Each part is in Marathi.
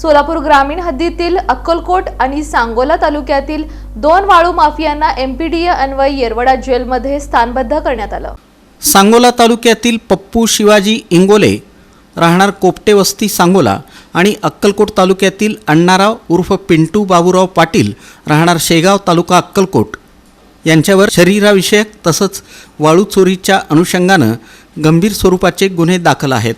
सोलापूर ग्रामीण हद्दीतील अक्कलकोट आणि सांगोला तालुक्यातील दोन वाळू माफियांना एमपीडीए अन्वय येरवडा जेलमध्ये स्थानबद्ध करण्यात आलं. सांगोला तालुक्यातील पप्पू शिवाजी इंगोले राहणार कोपटे वस्ती सांगोला आणि अक्कलकोट तालुक्यातील अण्णाराव उर्फ पिंटू बाबूराव पाटील राहणार शेगाव तालुका अक्कलकोट. यांच्यावर शरीराविषयक तसंच वाळू चोरीच्या अनुषंगानं गंभीर स्वरूपाचे गुन्हे दाखल आहेत.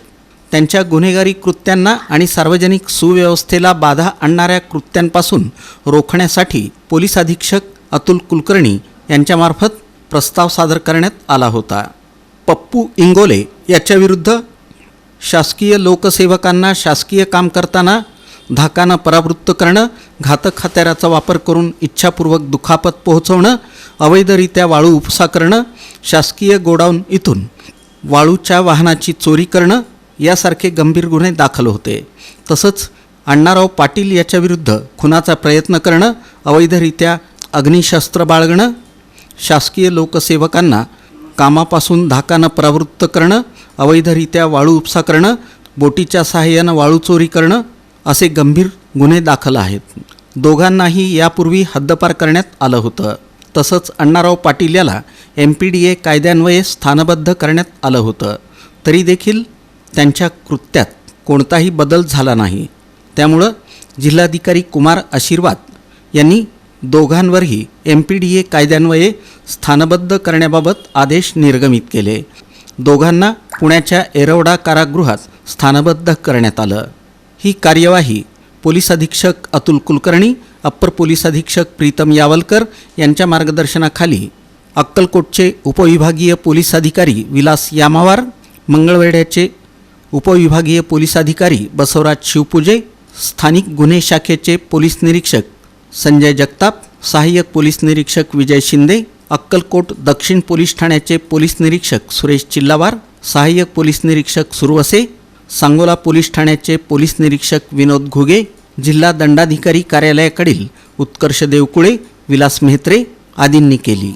त्यांच्या गुन्हेगारी कृत्यांना आणि सार्वजनिक सुव्यवस्थेला बाधा आणणाऱ्या कृत्यांपासून रोखण्यासाठी पोलीस अधीक्षक अतुल कुलकर्णी यांच्यामार्फत प्रस्ताव सादर करण्यात आला होता. पप्पू इंगोले याच्याविरुद्ध शासकीय लोकसेवकांना शासकीय काम करताना धाकानं परावृत्त करणं घातक हत्याराचा वापर करून इच्छापूर्वक दुखापत पोहोचवणं अवैधरित्या वाळू उपसा करणं शासकीय गोडाऊन इथून वाळूच्या वाहनाची चोरी करणं यासारखे गंभीर गुन्हे दाखल होते. तसंच अण्णाराव पाटील याच्याविरुद्ध खुनाचा प्रयत्न करणं अवैधरित्या अग्निशस्त्र बाळगणं शासकीय लोकसेवकांना कामापासून धाकानं प्रवृत्त करणं अवैधरित्या वाळू उपसा करणं बोटीच्या सहाय्यानं वाळू चोरी करणं असे गंभीर गुन्हे दाखल आहेत. दोघांनाही यापूर्वी हद्दपार करण्यात आलं होतं. तसंच अण्णाराव पाटील याला एम पी डी ए कायद्यान्वये स्थानबद्ध करण्यात आलं होतं. तरी देखील त्यांच्या कृत्यात कोणताही बदल झाला नाही. त्यामुळं जिल्हाधिकारी कुमार आशीर्वाद यांनी दोघांवरही एम पी डी ए कायद्यान्वये स्थानबद्ध करण्याबाबत आदेश निर्गमित केले. दोघांना पुण्याच्या एरवडा कारागृहात स्थानबद्ध करण्यात आलं. ही कार्यवाही पोलीस अधीक्षक अतुल कुलकर्णी अप्पर पोलीस अधीक्षक प्रीतम यावलकर यांच्या मार्गदर्शनाखाली अक्कलकोटचे उपविभागीय पोलीस अधिकारी विलास यामावार मंगळवेढ्याचे उपविभागीय पोलीस अधिकारी बसवराज शिवपूजे स्थानिक गुन्हे शाखेचे पोलीस निरीक्षक संजय जगताप सहाय्यक पोलीस निरीक्षक विजय शिंदे अक्कलकोट दक्षिण पोलीस ठाण्याचे पोलीस निरीक्षक सुरेश चिल्लावार सहाय्यक पोलीस निरीक्षक सुरवसे सांगोला पोलीस ठाण्याचे पोलीस निरीक्षक विनोद घुगे जिल्हा दंडाधिकारी कार्यालयाकडील उत्कर्ष देवकुळे विलास मेहत्रे आदींनी केली.